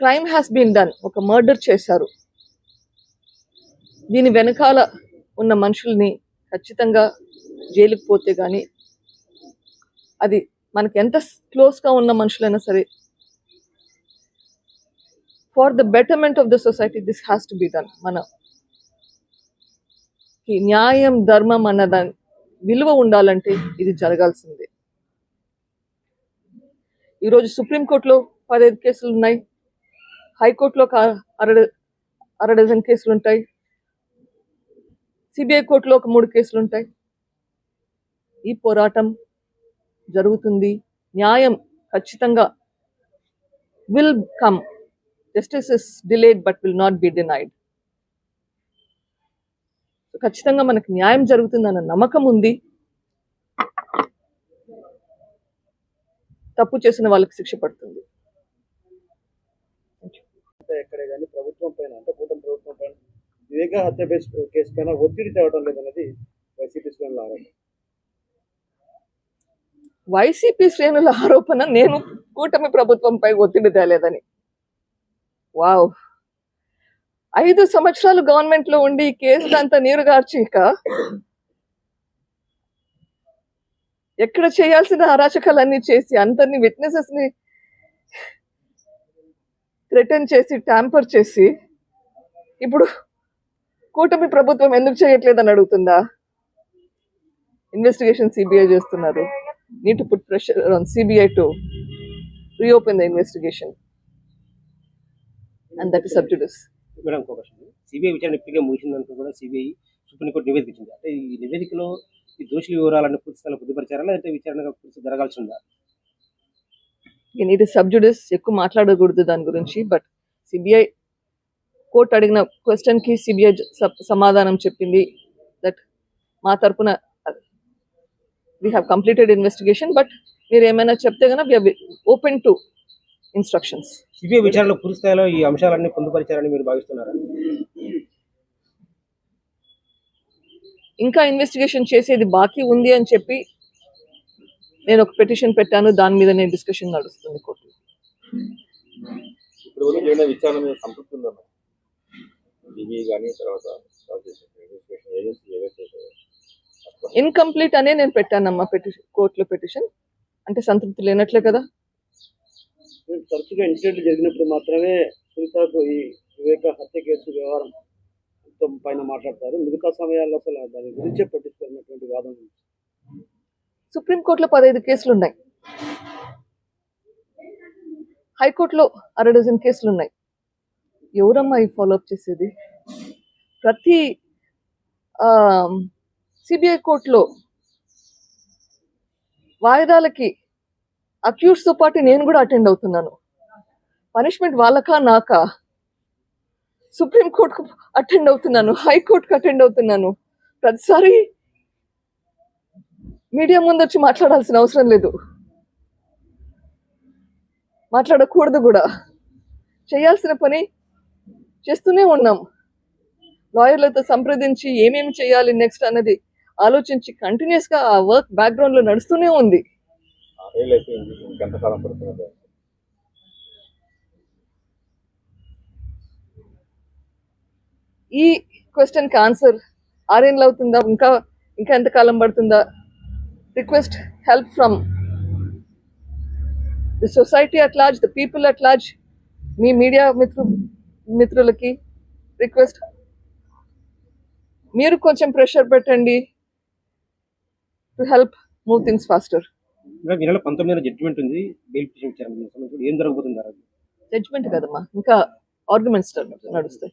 Crime has been done. ఒక murder చేశారు. దీని వెనకాల ఉన్న మనుషుల్ని ఖచ్చితంగా జైలుకి పోతే కానీ అది మనకి ఎంత క్లోజ్గా ఉన్న మనుషులైనా సరే for the betterment of the society this has to be done. మన న్యాయం ధర్మం అన్న దాని విలువ ఉండాలంటే ఇది జరగాల్సిందే. ఈరోజు సుప్రీంకోర్టులో పదహైదు కేసులు ఉన్నాయి. హైకోర్టులో ఒక అర అర డజన్ కేసులు ఉంటాయి. సిబిఐ కోర్టులో ఒక మూడు కేసులు ఉంటాయి. ఈ పోరాటం జరుగుతుంది. న్యాయం ఖచ్చితంగా will come justice is delayed but will not be denied ఖచ్చితంగా మనకు న్యాయం జరుగుతుందన్న నమ్మకం ఉంది. తప్పు చేసిన వాళ్ళకి శిక్ష పడుతుంది. అంటే ఎక్కడే కానీ ప్రభుత్వం పైన అంటే కూటమి ప్రభుత్వం పైన వివేక హత్య కేసు పైన ఒత్తిడి తేవడం లేదనేది వైసీపీ శ్రేణుల ఆరోపణ. వైసీపీ శ్రేణుల ఆరోపణ నేను కూటమి ప్రభుత్వంపై ఒత్తిడి తేలేదని. వావ్. ఐదు సంవత్సరాలు గవర్నమెంట్లో ఉండి ఈ కేసులు అంతా నీరుగార్చిక ఎక్కడ చేయాల్సిన అరాచకాలన్నీ చేసి అందరినీ విట్నెసెస్ని రిటర్న్ చేసి ట్యాంపర్ చేసి ఇప్పుడు కూటమి ప్రభుత్వం ఎందుకు చేయట్లేదని అడుగుతుందా? ఇన్వెస్టిగేషన్ సిబిఐ చేస్తున్నారు. Need to pressure pressure on CBI to reopen investigation and And subjects is sub madam ఒక క్వశ్చన్ సిబిఐ విచారణ ఇప్పటికే ముగిసిందంటూ కూడా సిబిఐ సుప్రీంకోర్టు నివేదిక ఇచ్చింది. అంటే ఈ నివేదికలో ఈ దోషుల వివరాలను పూర్తి స్థాయిలో పొందుపరిచారా? లేదంటే విచారణ పూర్తి జరగాల్సి ఉందా? Sub judice. ఎక్కువ మాట్లాడకూడదు దాని గురించి బట్ సిబిఐ కోర్టు అడిగిన క్వశ్చన్కి సిబిఐ సమాధానం చెప్పింది దట్ మా తరపున we have completed investigation but మీరు ఏమైనా చెప్తే కనుక we are open to instructions CBI విచారణలో పూర్తి స్థాయిలో ఈ అంశాలన్నీ పొందుపరిచారని మీరు భావిస్తున్నారా? ఇంకా ఇన్వెస్టిగేషన్ చేసేది బాకీ ఉంది అని చెప్పి నేను ఒక పెటిషన్ పెట్టాను దాని మీద నేను డిస్కషన్ నడుస్తుంది కోర్టు ఇన్కంప్లీట్ అనే నేను పెట్టానమ్మా పెటిషన్ కోర్టులో పెటిషన్ అంటే సంతృప్తి లేనట్లే కదా. తరచుగా ఇన్సిడెంట్లు జరిగినప్పుడు మాత్రమే సునీతకు ఈ వివేక హత్య కేసు వ్యవహారం మొత్తం పైన మాట్లాడతారు. మిగతా సమయాల్లో అసలు దాని గురించే పట్టిస్తున్నటువంటి వాదన ఉంది. సుప్రీంకోర్టులో పదహైదు కేసులు ఉన్నాయి హైకోర్టులో అర డజన్ కేసులు ఉన్నాయి ఎవరమ్మా ఈ ఫాలోఅప్ చేసేది? ప్రతి సిబిఐ కోర్టులో వాయిదాలకి అక్యూట్స్తో పాటు నేను కూడా అటెండ్ అవుతున్నాను. పనిష్మెంట్ వాళ్ళకా నాకా? సుప్రీంకోర్టుకు అటెండ్ అవుతున్నాను హైకోర్టుకు అటెండ్ అవుతున్నాను. ప్రతిసారి మీడియా ముందు వచ్చి మాట్లాడాల్సిన అవసరం లేదు. మాట్లాడకూడదు కూడా. చేయాల్సిన పని చేస్తూనే ఉన్నాం. లాయర్లతో సంప్రదించి ఏమేమి చేయాలి నెక్స్ట్ అన్నది ఆలోచించి కంటిన్యూస్గా ఆ వర్క్ బ్యాక్గ్రౌండ్లో నడుస్తూనే ఉంది. ఈ క్వశ్చన్కి ఆన్సర్ ఆరేళ్ళు అవుతుందా? ఇంకా ఇంకా ఎంత కాలం పడుతుందా? Request help from the society at large the people at large me media మిత్రు మిత్రులకి రిక్వెస్ట్. మీరు కొంచెం ప్రెషర్ పెట్టండి to help move things faster. ఈ నెల పంతొమ్మిదిన జడ్జిమెంట్ ఉంది. బెయిల్ పిటిషన్ ఏం జరగబోతుంది? జడ్జ్మెంట్ కదమ్మా. ఇంకా ఆర్గ్యుమెంట్స్ నడుస్తాయి.